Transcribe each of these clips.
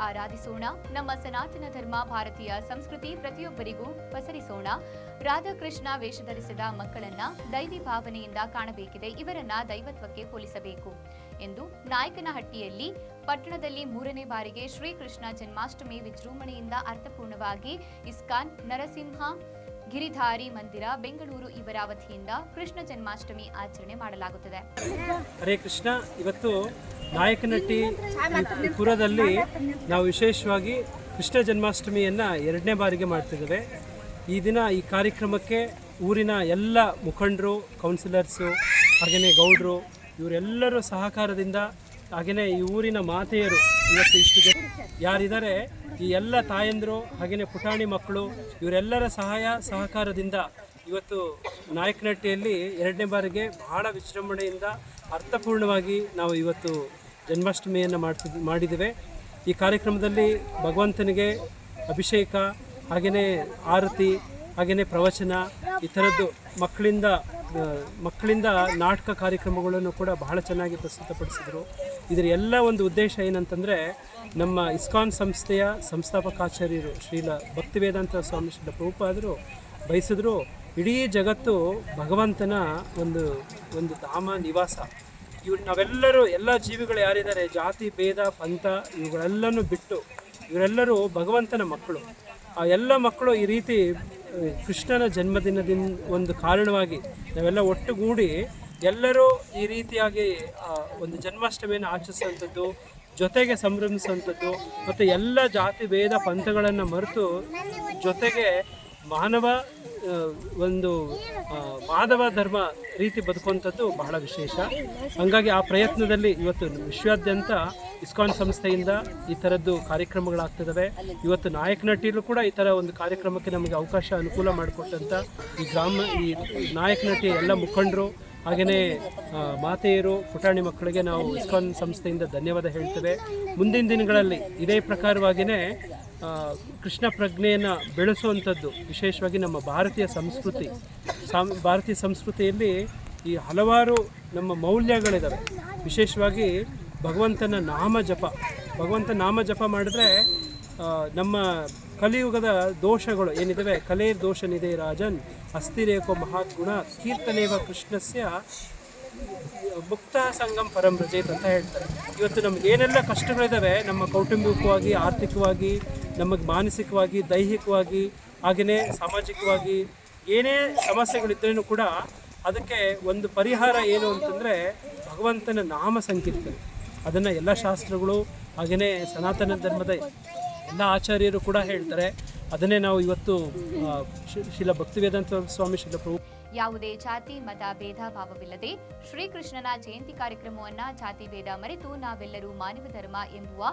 ಆರಾಧಿಸೋಣ. ನಮ್ಮ ಸನಾತನ ಧರ್ಮ, ಭಾರತೀಯ ಸಂಸ್ಕೃತಿ ಪ್ರತಿಯೊಬ್ಬರಿಗೂ ಪಸರಿಸೋಣ. ರಾಧಾಕೃಷ್ಣ ವೇಷ ಧರಿಸಿದ ಮಕ್ಕಳನ್ನ ದೈವಿ ಭಾವನೆಯಿಂದ ಕಾಣಬೇಕಿದೆ. ಇವರನ್ನ ದೈವತ್ವಕ್ಕೆ ಹೋಲಿಸಬೇಕು ಎಂದು ನಾಯಕನಹಟ್ಟಿಯಲ್ಲಿ ಪಟ್ಟಣದಲ್ಲಿ ಮೂರನೇ ಬಾರಿಗೆ ಶ್ರೀಕೃಷ್ಣ ಜನ್ಮಾಷ್ಟಮಿ ವಿಜೃಂಭಣೆಯಿಂದ ಅರ್ಥಪೂರ್ಣವಾಗಿ ಇಸ್ಕಾನ್ ನರಸಿಂಹ ಗಿರಿಧಾರಿ ಮಂದಿರ, ಬೆಂಗಳೂರು ಇವರ ವತಿಯಿಂದ ಕೃಷ್ಣ ಜನ್ಮಾಷ್ಟಮಿ ಆಚರಣೆ ಮಾಡಲಾಗುತ್ತದೆ. ಹರೇ ಕೃಷ್ಣ, ಇವತ್ತು ನಾಯಕನಟ್ಟಿ ಪುರದಲ್ಲಿ ನಾವು ವಿಶೇಷವಾಗಿ ಕೃಷ್ಣ ಜನ್ಮಾಷ್ಟಮಿಯನ್ನು ಎರಡನೇ ಬಾರಿಗೆ ಮಾಡ್ತಿದ್ದೇವೆ. ಈ ದಿನ ಈ ಕಾರ್ಯಕ್ರಮಕ್ಕೆ ಊರಿನ ಎಲ್ಲ ಮುಖಂಡರು ಕೌನ್ಸಿಲರ್ಸು ಹಾಗೆಯೇ ಗೌಡರು, ಇವರೆಲ್ಲರ ಸಹಕಾರದಿಂದ ಹಾಗೆಯೇ ಈ ಊರಿನ ಮಾತೆಯರು ಇವತ್ತು ಇಷ್ಟು ಜನ ಯಾರಿದ್ದಾರೆ, ಈ ಎಲ್ಲ ತಾಯಂದರು ಹಾಗೆಯೇ ಪುಟಾಣಿ ಮಕ್ಕಳು, ಇವರೆಲ್ಲರ ಸಹಾಯ, ಸಹಕಾರದಿಂದ ಇವತ್ತು ನಾಯಕನಹಟ್ಟಿಯಲ್ಲಿ ಎರಡನೇ ಬಾರಿಗೆ ಬಹಳ ವಿಜೃಂಭಣೆಯಿಂದ ಅರ್ಥಪೂರ್ಣವಾಗಿ ನಾವು ಇವತ್ತು ಜನ್ಮಾಷ್ಟಮಿಯನ್ನು ಮಾಡ್ತಿದ್ ಮಾಡಿದ್ದೇವೆ. ಈ ಕಾರ್ಯಕ್ರಮದಲ್ಲಿ ಭಗವಂತನಿಗೆ ಅಭಿಷೇಕ ಹಾಗೆಯೇ ಆರತಿ ಹಾಗೆಯೇ ಪ್ರವಚನ, ಈ ಥರದ್ದು ಮಕ್ಕಳಿಂದ ಮಕ್ಕಳಿಂದ ನಾಟಕ ಕಾರ್ಯಕ್ರಮಗಳನ್ನು ಕೂಡ ಬಹಳ ಚೆನ್ನಾಗಿ ಪ್ರಸ್ತುತಪಡಿಸಿದರು. ಇದರ ಎಲ್ಲ ಒಂದು ಉದ್ದೇಶ ಏನಂತಂದರೆ, ನಮ್ಮ ಇಸ್ಕಾನ್ ಸಂಸ್ಥೆಯ ಸಂಸ್ಥಾಪಕಾಚಾರ್ಯರು ಶ್ರೀಲ ಭಕ್ತಿವೇದಾಂತ ಸ್ವಾಮಿ ಶ್ರೀಲ ಪ್ರಭುಪಾದರು ಬಯಸಿದ್ರು, ಇಡೀ ಜಗತ್ತು ಭಗವಂತನ ಒಂದು ಒಂದು ಧಾಮ ನಿವಾಸ. ಇವ್ ನಾವೆಲ್ಲರೂ, ಎಲ್ಲ ಜೀವಿಗಳು ಯಾರಿದ್ದಾರೆ, ಜಾತಿ, ಭೇದ, ಪಂಥ ಇವುಗಳೆಲ್ಲನೂ ಬಿಟ್ಟು, ಇವರೆಲ್ಲರೂ ಭಗವಂತನ ಮಕ್ಕಳು. ಆ ಎಲ್ಲ ಮಕ್ಕಳು ಈ ರೀತಿ ಕೃಷ್ಣನ ಜನ್ಮದಿನದಿಂದ ಒಂದು ಕಾರಣವಾಗಿ ನಾವೆಲ್ಲ ಒಟ್ಟುಗೂಡಿ ಎಲ್ಲರೂ ಈ ರೀತಿಯಾಗಿ ಒಂದು ಜನ್ಮಾಷ್ಟಮಿಯನ್ನು ಆಚರಿಸುವಂಥದ್ದು, ಜೊತೆಗೆ ಸಂಭ್ರಮಿಸುವಂಥದ್ದು, ಮತ್ತು ಎಲ್ಲ ಜಾತಿ, ಭೇದ, ಪಂಥಗಳನ್ನು ಮರೆತು ಜೊತೆಗೆ ಮಾನವ ಒಂದು ಮಾನವ ಧರ್ಮ ರೀತಿ ಬದುಕುವಂಥದ್ದು ಬಹಳ ವಿಶೇಷ. ಹಂಗಾಗಿ ಆ ಪ್ರಯತ್ನದಲ್ಲಿ ಇವತ್ತು ವಿಶ್ವಾದ್ಯಂತ ಇಸ್ಕಾನ್ ಸಂಸ್ಥೆಯಿಂದ ಈ ಥರದ್ದು ಕಾರ್ಯಕ್ರಮಗಳಾಗ್ತಿದ್ದಾವೆ ಇವತ್ತು ನಾಯಕನಟ್ಟಿಯಲ್ಲೂ ಕೂಡ ಈ ಥರ ಒಂದು ಕಾರ್ಯಕ್ರಮಕ್ಕೆ ನಮಗೆ ಅವಕಾಶ ಅನುಕೂಲ ಮಾಡಿಕೊಟ್ಟಂಥ ಈ ಗ್ರಾಮ, ಈ ನಾಯಕನಟ್ಟಿ ಎಲ್ಲ ಮುಖಂಡರು ಹಾಗೆಯೇ ಮಾತೆಯರು, ಪುಟಾಣಿ ಮಕ್ಕಳಿಗೆ ನಾವು ಇಸ್ಕಾನ್ ಸಂಸ್ಥೆಯಿಂದ ಧನ್ಯವಾದ ಹೇಳ್ತೇವೆ. ಮುಂದಿನ ದಿನಗಳಲ್ಲಿ ಇದೇ ಪ್ರಕಾರವಾಗಿಯೇ ಕೃಷ್ಣ ಪ್ರಜ್ಞೆಯನ್ನು ಬೆಳೆಸುವಂಥದ್ದು, ವಿಶೇಷವಾಗಿ ನಮ್ಮ ಭಾರತೀಯ ಸಂಸ್ಕೃತಿ. ಸಾಮ್, ಭಾರತೀಯ ಸಂಸ್ಕೃತಿಯಲ್ಲಿ ಈ ಹಲವಾರು ನಮ್ಮ ಮೌಲ್ಯಗಳಿದ್ದಾವೆ ವಿಶೇಷವಾಗಿ ಭಗವಂತನ ನಾಮ ಜಪ. ಭಗವಂತ ನಾಮ ಜಪ ಮಾಡಿದ್ರೆ ನಮ್ಮ ಕಲಿಯುಗದ ದೋಷಗಳು ಏನಿದ್ದಾವೆ ಕಲೆ ದೋಷ ರಾಜನ್, ಅಸ್ಥಿರೇಕೋ ಮಹಾತ್ಗುಣ ಕೀರ್ತನೇವ ಕೃಷ್ಣಸ್ಯ, ಮುಕ್ತ ಸಂಗಮ್ ಪರಂ ರಜೇತ್ ಅಂತ ಹೇಳ್ತಾರೆ. ಇವತ್ತು ನಮ್ಗೆ ಏನೆಲ್ಲ ಕಷ್ಟಗಳಿದ್ದಾವೆ ನಮ್ಮ ಕೌಟುಂಬಿಕವಾಗಿ, ಆರ್ಥಿಕವಾಗಿ ನಮಗೆ ಮಾನಸಿಕವಾಗಿ, ದೈಹಿಕವಾಗಿ, ಹಾಗೆಯೇ ಸಾಮಾಜಿಕವಾಗಿ ಏನೇ ಸಮಸ್ಯೆಗಳಿದ್ರೂ ಕೂಡ ಅದಕ್ಕೆ ಒಂದು ಪರಿಹಾರ ಏನು ಅಂತಂದರೆ ಭಗವಂತನ ನಾಮ ಸಂಕೀರ್ತನೆ. ಅದನ್ನು ಎಲ್ಲ ಶಾಸ್ತ್ರಗಳು ಹಾಗೆಯೇ ಸನಾತನ ಧರ್ಮದ ಎಲ್ಲ ಆಚಾರ್ಯರು ಕೂಡ ಹೇಳ್ತಾರೆ. ಅದನ್ನೇ ನಾವು ಇವತ್ತು ಶಿಲ ಭಕ್ತಿವೇದಾಂತ ಸ್ವಾಮಿ ಶಿಲ ಪ್ರಭು ಯಾವುದೇ ಜಾತಿ, ಮತ, ಭೇದ, ಭಾವವಿಲ್ಲದೆ ಶ್ರೀಕೃಷ್ಣನ ಜಯಂತಿ ಕಾರ್ಯಕ್ರಮವನ್ನ ಜಾತಿ ಭೇದ ಮರೆತು ನಾವೆಲ್ಲರೂ ಮಾನವ ಧರ್ಮ ಎಂಬುವ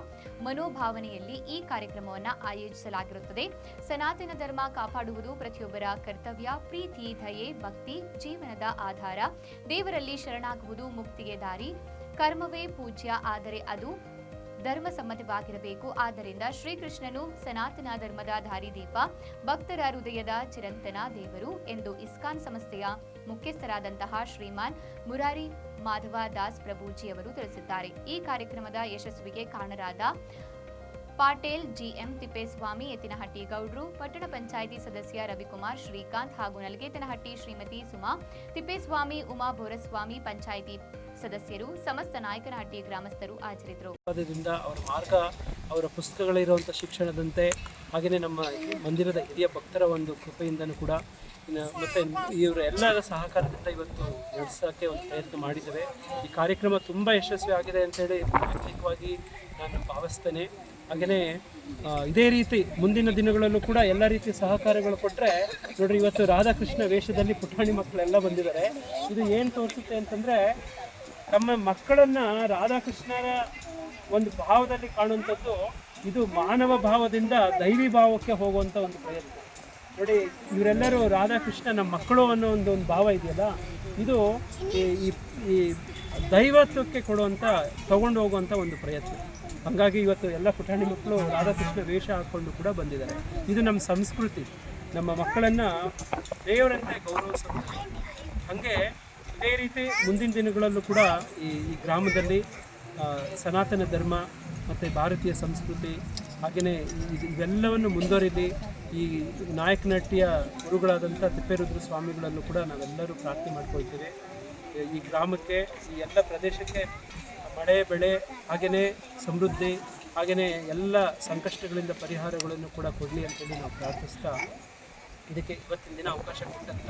ಮನೋಭಾವನೆಯಲ್ಲಿ ಈ ಕಾರ್ಯಕ್ರಮವನ್ನ ಆಯೋಜಿಸಲಾಗಿರುತ್ತದೆ. ಸನಾತನ ಧರ್ಮ ಕಾಪಾಡುವುದು ಪ್ರತಿಯೊಬ್ಬರ ಕರ್ತವ್ಯ. ಪ್ರೀತಿ, ದಯೆ, ಭಕ್ತಿ, ಜೀವನದ ಆಧಾರ. ದೇವರಲ್ಲಿ ಶರಣಾಗುವುದು ಮುಕ್ತಿಗೆ ದಾರಿ. ಕರ್ಮವೇ ಪೂಜ್ಯ, ಆದರೆ ಅದು ಧರ್ಮ ಸಮ್ಮತವಾಗಿರಬೇಕು ಆದ್ದರಿಂದ ಶ್ರೀಕೃಷ್ಣನು ಸನಾತನ ಧರ್ಮದ ದಾರಿದೀಪ ಭಕ್ತರ ಹೃದಯದ ಚಿರಂತನ ದೇವರು ಎಂದು ಇಸ್ಕಾನ್ ಸಂಸ್ಥೆಯ ಮುಖ್ಯಸ್ಥರಾದಂತಹ ಶ್ರೀಮಾನ್ ಮುರಾರಿ ಮಾಧವ ದಾಸ್ ಪ್ರಭುಜಿ ಅವರು ತಿಳಿಸಿದ್ದಾರೆ. ಈ ಕಾರ್ಯಕ್ರಮದ ಯಶಸ್ವಿಗೆ ಕಾರಣರಾದ ಪಾಟೇಲ್, ಜಿಎಂ ತಿಪ್ಪೇಸ್ವಾಮಿ ಎತ್ತಿನಹಟ್ಟಿ ಗೌಡ್ರು, ಪಟ್ಟಣ ಪಂಚಾಯಿತಿ ಸದಸ್ಯ ರವಿಕುಮಾರ್, ಶ್ರೀಕಾಂತ್ ಹಾಗೂ ನಲಗೇತನಹಟ್ಟಿ ಶ್ರೀಮತಿ ಸುಮಾ, ತಿಪ್ಪೇಸ್ವಾಮಿ, ಉಮಾ ಬೋರಸ್ವಾಮಿ ಪಂಚಾಯಿತಿ ಸದಸ್ಯರು, ಸಮಸ್ತ ನಾಯಕನಹಟ್ಟಿ ಗ್ರಾಮಸ್ಥರು ಆದ್ರಿಂದ ಅವರ ಮಾರ್ಗ, ಅವರ ಪುಸ್ತಕಗಳಿರುವಂಥ ಶಿಕ್ಷಣದಂತೆ, ಹಾಗೆಯೇ ನಮ್ಮ ಮಂದಿರದ ಹಿರಿಯ ಭಕ್ತರ ಒಂದು ಕೃಪೆಯಿಂದನೂ ಕೂಡ ಮತ್ತೆ ಇವರ ಎಲ್ಲರ ಸಹಕಾರದಿಂದ ಇವತ್ತು ನಡೆಸೋಕ್ಕೆ ಒಂದು ಪ್ರಯತ್ನ ಮಾಡಿದ್ದೇವೆ. ಈ ಕಾರ್ಯಕ್ರಮ ತುಂಬ ಯಶಸ್ವಿ ಆಗಿದೆ ಅಂತೇಳಿ ಪ್ರತ್ಯೇಕವಾಗಿ ನಾನು ಭಾವಿಸ್ತೇನೆ. ಹಾಗೆಯೇ ಇದೇ ರೀತಿ ಮುಂದಿನ ದಿನಗಳಲ್ಲೂ ಕೂಡ ಎಲ್ಲ ರೀತಿಯ ಸಹಕಾರಗಳು ಕೊಟ್ಟರೆ ನೋಡ್ರಿ, ಇವತ್ತು ರಾಧಾಕೃಷ್ಣ ವೇಷದಲ್ಲಿ ಪುಟಾಣಿ ಮಕ್ಕಳೆಲ್ಲ ಬಂದಿದ್ದಾರೆ. ಇದು ಏನು ತೋರಿಸುತ್ತೆ ಅಂತಂದರೆ, ತಮ್ಮ ಮಕ್ಕಳನ್ನು ರಾಧಾಕೃಷ್ಣರ ಒಂದು ಭಾವದಲ್ಲಿ ಕಾಣುವಂಥದ್ದು, ಇದು ಮಾನವ ಭಾವದಿಂದ ದೈವಿ ಭಾವಕ್ಕೆ ಹೋಗುವಂಥ ಒಂದು ಪ್ರಯತ್ನ. ನೋಡಿ, ಇವರೆಲ್ಲರೂ ರಾಧಾಕೃಷ್ಣ ನಮ್ಮ ಮಕ್ಕಳು ಅನ್ನೋ ಒಂದು ಒಂದು ಭಾವ ಇದೆಯಲ್ಲ, ಇದು ಈ ಈ ದೈವತ್ವಕ್ಕೆ ಕೊಡುವಂಥ, ತಗೊಂಡು ಹೋಗುವಂಥ ಒಂದು ಪ್ರಯತ್ನ. ಹಾಗಾಗಿ ಇವತ್ತು ಎಲ್ಲ ಪುಟಾಣಿ ಮಕ್ಕಳು ರಾಧಾಕೃಷ್ಣ ವೇಷ ಹಾಕ್ಕೊಂಡು ಕೂಡ ಬಂದಿದ್ದಾರೆ. ಇದು ನಮ್ಮ ಸಂಸ್ಕೃತಿ. ನಮ್ಮ ಮಕ್ಕಳನ್ನು ದೇವರಂತೆ ಗೌರವಿಸೋದು. ಹಾಗೆ ಇದೇ ರೀತಿ ಮುಂದಿನ ದಿನಗಳಲ್ಲೂ ಕೂಡ ಈ ಈ ಗ್ರಾಮದಲ್ಲಿ ಸನಾತನ ಧರ್ಮ ಮತ್ತು ಭಾರತೀಯ ಸಂಸ್ಕೃತಿ ಹಾಗೆಯೇ ಇವೆಲ್ಲವನ್ನು ಮುಂದುವರಿಲಿ ಈ ನಾಯಕನಟ್ಟಿಯ ಗುರುಗಳಾದಂಥ ತಿಪ್ಪೇರುದ್ರ ಸ್ವಾಮಿಗಳನ್ನು ಕೂಡ ನಾವೆಲ್ಲರೂ ಪ್ರಾರ್ಥನೆ ಮಾಡ್ಕೊಳ್ತೀವಿ. ಈ ಗ್ರಾಮಕ್ಕೆ, ಈ ಎಲ್ಲ ಪ್ರದೇಶಕ್ಕೆ ಮಳೆ, ಬೆಳೆ ಹಾಗೆಯೇ ಸಮೃದ್ಧಿ ಹಾಗೆಯೇ ಎಲ್ಲ ಸಂಕಷ್ಟಗಳಿಂದ ಪರಿಹಾರಗಳನ್ನು ಕೂಡ ಕೊಡಲಿ ಅಂತೇಳಿ ನಾವು ಪ್ರಾರ್ಥಿಸ್ತಾ ಇದಕ್ಕೆ ಇವತ್ತಿನ ದಿನ ಅವಕಾಶ ಕೊಟ್ಟಂತ